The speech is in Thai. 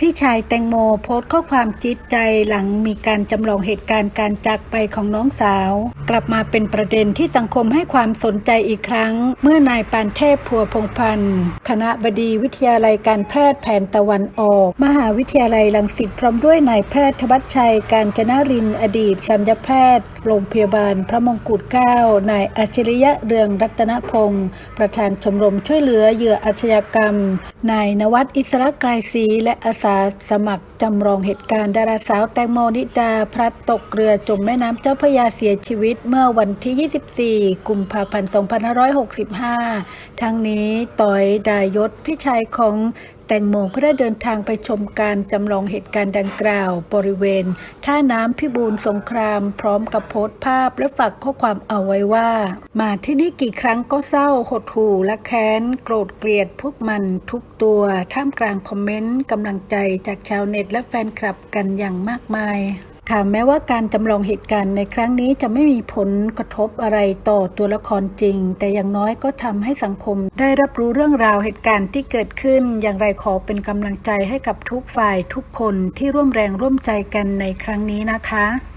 พี่ชายแตงโมโพสต์ข้อความจิตใจหลังมีการจำลองเหตุการณ์การจากไปของน้องสาว กลับมาเป็นประเด็นที่สังคมให้ความสนใจอีกครั้ง เมื่อนายปานเทพพัวพงพันธ์คณะบดีวิทยาลัยการแพทย์แผนตะวันออก มหาวิทยาลัยรังสิตพร้อมด้วยนายแพทย์ธวัชชัยการจนารินอดีตสัญญแพทย์ โรงพยาบาล พระมงกุฎเกล้านายอัจฉริยะเรืองรัตนพงศ์ประธานชมรมช่วยเหลือเหยื่ออาชญากรรมนายนวัดอิสระไกรศรีและอาสาสมัครจำลองเหตุการณ์ดาราสาวแตงโมนิดา พลัดตกเรือจมแม่น้ำเจ้าพระยาเสียชีวิตเมื่อวันที่ 24 กุมภาพันธ์ 2565 ทั้งนี้ต่อยดายศพี่ชายของ แตงโมก็ได้เดินทางไปชมการจำลองเหตุการณ์ดังกล่าว บริเวณ ท่าน้ำพิบูลสงคราม พร้อมกับโพสต์ภาพและฝากข้อความเอาไว้ว่า มาที่นี่กี่ครั้งก็เศร้าหดหู่และแค้น โกรธเกลียดพวกมันทุกตัว ท่ามกลางคอมเมนต์กำลังใจจากชาวเน็ตและแฟนคลับกันอย่างมากมาย ค่ะแม้ว่าการจำลองเหตุการณ์ในครั้งนี้จะไม่มีผลกระทบอะไรต่อตัวละครจริง แต่อย่างน้อยก็ทำให้สังคม ได้รับรู้เรื่องราวเหตุการณ์ที่เกิดขึ้น อย่างไรขอเป็นกำลังใจให้กับทุกฝ่ายทุกคนที่ร่วมแรงร่วมใจกันในครั้งนี้นะคะ